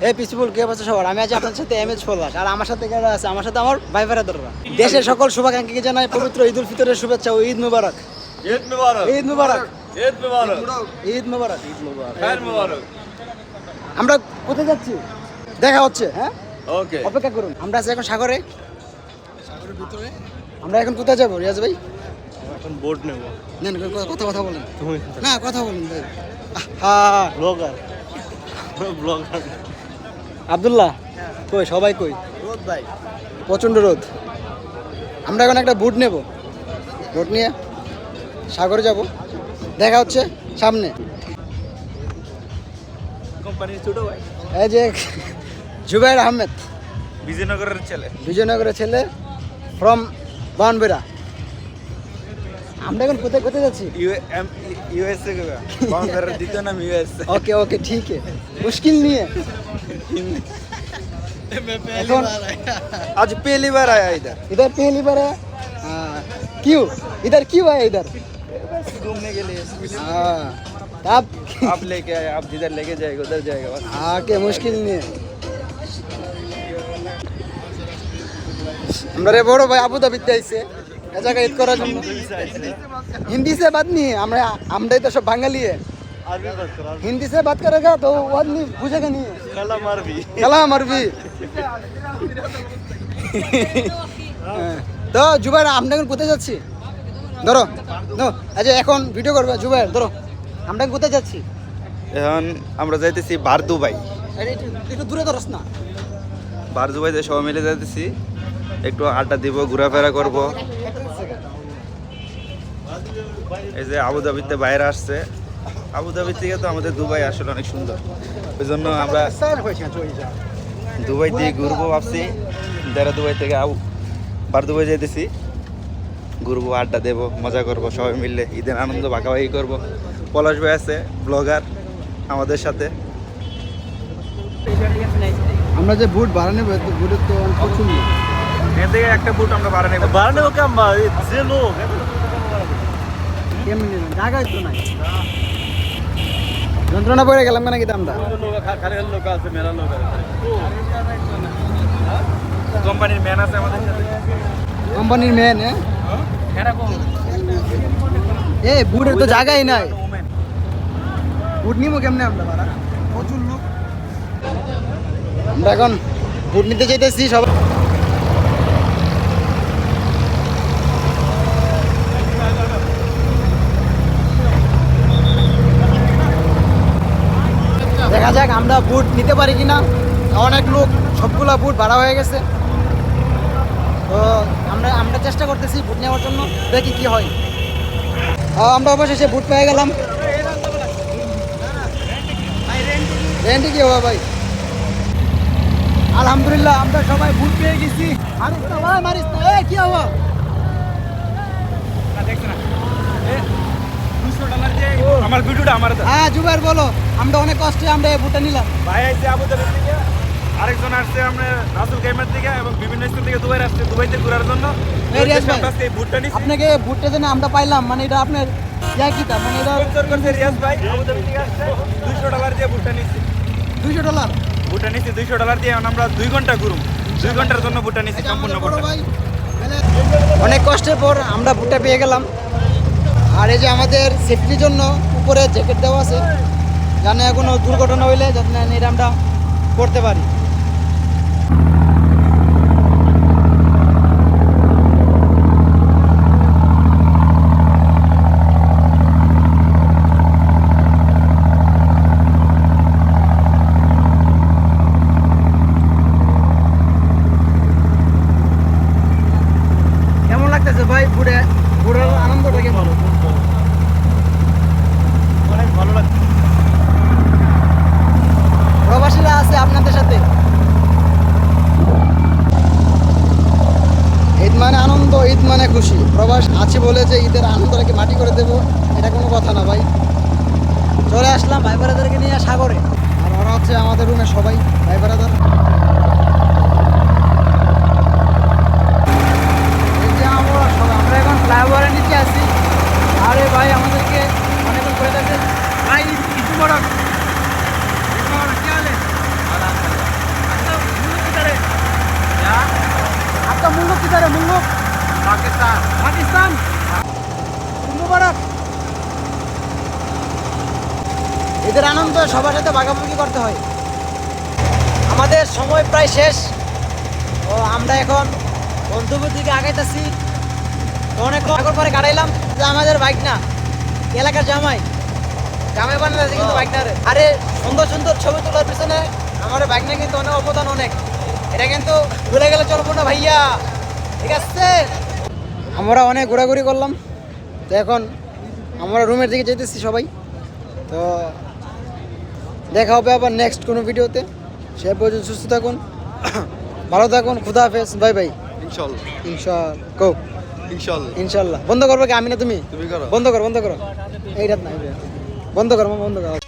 এই পিসফুল কে বলছে সবার? আমি আছি আপনার সাথে এম এচ পলাশ আর আমার সাথে কারা আছে? আমার সাথে আমার ভাই বেড়াদাররা দেশের সকল শুভাকাঙ্ক্ষীকে জানাই পবিত্র ঈদ উল ফিতরের শুভেচ্ছা ও ঈদ মুবারক। ঈদ মুবারক। ঈদ মুবারক। ঈদ মুবারক। ঈদ মুবারক। ঈদ মুবারক। খায়ের মুবারক। আমরা কোথায় যাচ্ছি? দেখা হচ্ছে হ্যাঁ? ওকে। অপেক্ষা করুন। আমরা আছি এখন সাগরে। আমরা এখন কোথায় যাব রিয়াজ ভাই? এখন বোট নেব। নেন ক- কথা কথা বলেন। তুমি না কথা বলেন ভাই। হ্যাঁ ব্লগার ব্লগার আবদুল্লাহ কই সবাই কই? রোদ ভাই। প্রচণ্ড রোদ। আমরা এখন একটা বুট নেব। বুট নিয়ে সাগরে যাব। দেখা হচ্ছে সামনে। কোম্পানির ছোট ভাই? এই যে জুবাইর আহমেদ। বিজয়নগরের ছেলে। বিজয়নগরের ছেলে ফ্রম বানবেরা। আমরা এখন কোথায় কোথায় যাচ্ছি? ইউএসএ দ্বিতীয় নাম ইউএসএ ওকে ওকে ঠিক মুশকিল নিয়ে। है मुश्किल नहीं है এখন आज पहली बार आया इधर इधर पहली बार है हाँ, क्यों इधर क्यों है इधर घूमने के लिए हाँ, आप आप लेके आए आप जिधर लेके जाएगा उधर जाएगा बस आके मुश्किल नहीं है আমরা রে বড় ভাই আবু ধাবিতে আইছে এ জায়গায় ঈদ করার জন্য हिंदी से बात नहीं है আমরা আমরাই তো সব বাঙালি है अरबी बात करो हिंदी से बात करेगा तो वो आदमी पूछेगा नहीं है মারবি তো জুবাই আমরা এখন কোথায় যাচ্ছি? ধরো আচ্ছা এখন ভিডিও করবে জুবাই ধরো আমরা কোথায় যাচ্ছি? এখন আমরা যাইতেছি বার দুবাই। একটু দূরে ধরস না। বার দুবাই সবাই মিলে যাইতেছি। একটু আড্ডা দিব ঘোরাফেরা করব। এই যে আবুধাবিতে বাইরে আসছে। আবুধাবি থেকে তো আমাদের দুবাই আসলে অনেক সুন্দর। ওই জন্য আমরা দুবাই দিয়ে ঘুরবো ভাবছি। যারা দুবাই থেকে আবু বার দুবাই যাইতেছি। ঘুরবো আড্ডা দেবো মজা করব সবাই মিলে ঈদের আনন্দ ভাগাভাগি করব। পলাশ ভাই আছে ব্লগার আমাদের সাথে। আমরা যে বুট ভাড়া নেব তো বুটের তো প্রচুর এখান থেকে একটা বুট আমরা ভাড়া নেব। ভাড়া নেব কেমন যে লোক। কেমনি জায়গায় তো নাই। যন্ত্রণা পড়ে গেলাম কেন লোক আছে কোম্পানির ম্যান আছে আমাদের সাথে। কোম্পানির মেন এ? বুটের তো জায়গাই নাই। বুট নিবো কেমনে আমরা ভাড়া? প্রচুর লোক। আমরা এখন বুট নিতে চাইতেছি সবাই দেখা যাক আমরা বুট নিতে পারি কি না অনেক লোক সবগুলা বুট ভাড়া হয়ে গেছে। তো আমরা আমরা চেষ্টা করতেছি বুট নেওয়ার জন্য দেখি কি হয়। আমরা অবশেষে বুট পেয়ে গেলাম। রেন্টি কি হবে ভাই? আলহামদুলিল্লাহ আমরা সবাই বুট পেয়ে গেছি। মারিস না ভাই মারিস না। এ কি হওয়া আমার ভিডিওটা আমার হ্যাঁ জুবাইর বলো। আমরা অনেক কষ্টে আমরা এই বুটটা নিলাম। ভাই আসছে আবু ধাবি থেকে আরেকজন আসছে আমরা রাসুল গেমার থেকে এবং বিভিন্ন স্কুল থেকে দুবাই আসছে দুবাইতে ঘোরার জন্য। আপনাকে বুটটা যেন আমরা পাইলাম মানে এটা আপনার ইয়া কিতা মানে এটা রিয়াজ ভাই আবু ধাবি থেকে আসছে 200 ডলার দিয়ে বুটটা নিছি। দুইশো ডলার বুটটা নিছি 200 ডলার দিয়ে আমরা 2 ঘণ্টা ঘুরুম। 2 ঘণ্টার জন্য বুটটা নিছি সম্পূর্ণ বুটটা অনেক কষ্টের পর আমরা বুটটা পেয়ে গেলাম। আর এই যে আমাদের সেফটির জন্য উপরে জ্যাকেট দেওয়া আছে। জানে কোনো দুর্ঘটনা হইলে যাতে না করতে পারি। ভাই ঘুরে? ঘুরার আনন্দটা কেমন অনেক ভালো লাগছে প্রবাসীরা আছে আপনাদের সাথে? ঈদ মানে আনন্দ, ঈদ মানে খুশি। প্রবাস আছে বলে যে ঈদের আনন্দটাকে মাটি করে দেবো, এটা কোনো কথা না ভাই। চলে আসলাম ভাই বোনেদেরকে নিয়ে সাগরে। আর ওরা হচ্ছে আমাদের রুমে সবাই ভাই বোনেদের এই যে আমরা সবাই আমরা এখন ফ্লাইওভারের নিচে আছি আরে ভাই আমাদেরকে অনেকক্ষণ করে দেখে ভাই কিছু বড় কিছু বড় কি হলে করে মুল্লুক পাকিস্তান। পাকিস্তান। মুবারক এদের আনন্দ সবার সাথে ভাগাভাগি করতে হয়। আমাদের সময় প্রায় শেষ। ও আমরা এখন গন্তব্যের দিকে আগাইতেছি। অনেক আগর পরে কাটাইলাম যে আমাদের বাইক না। এলাকার জামাই। জামাই বানাতে কিন্তু বাইক না। আরে সুন্দর সুন্দর ছবি তোলার পিছনে আমার বাইক না কিন্তু অনেক অবদান অনেক। এটা কিন্তু ভুলে গেলে চলবো না ভাইয়া। ঠিক আছে? আমরা অনেক ঘোরাঘুরি করলাম। তো এখন আমরা রুমের দিকে যেতেছি সবাই। তো দেখা হবে আবার নেক্সট কোনো ভিডিওতে। সে পর্যন্ত সুস্থ থাকুন ভালো থাকুন খুদা হাফেজ বাই বাই ইনশাল্লাহ। ইনশাল কো ইনশাল্লাহ। ইনশাল্লাহ। বন্ধ করবে কি? আমি না তুমি? তুমি করো। বন্ধ করো বন্ধ করো। এইটা না বন্ধ করো বন্ধ করো।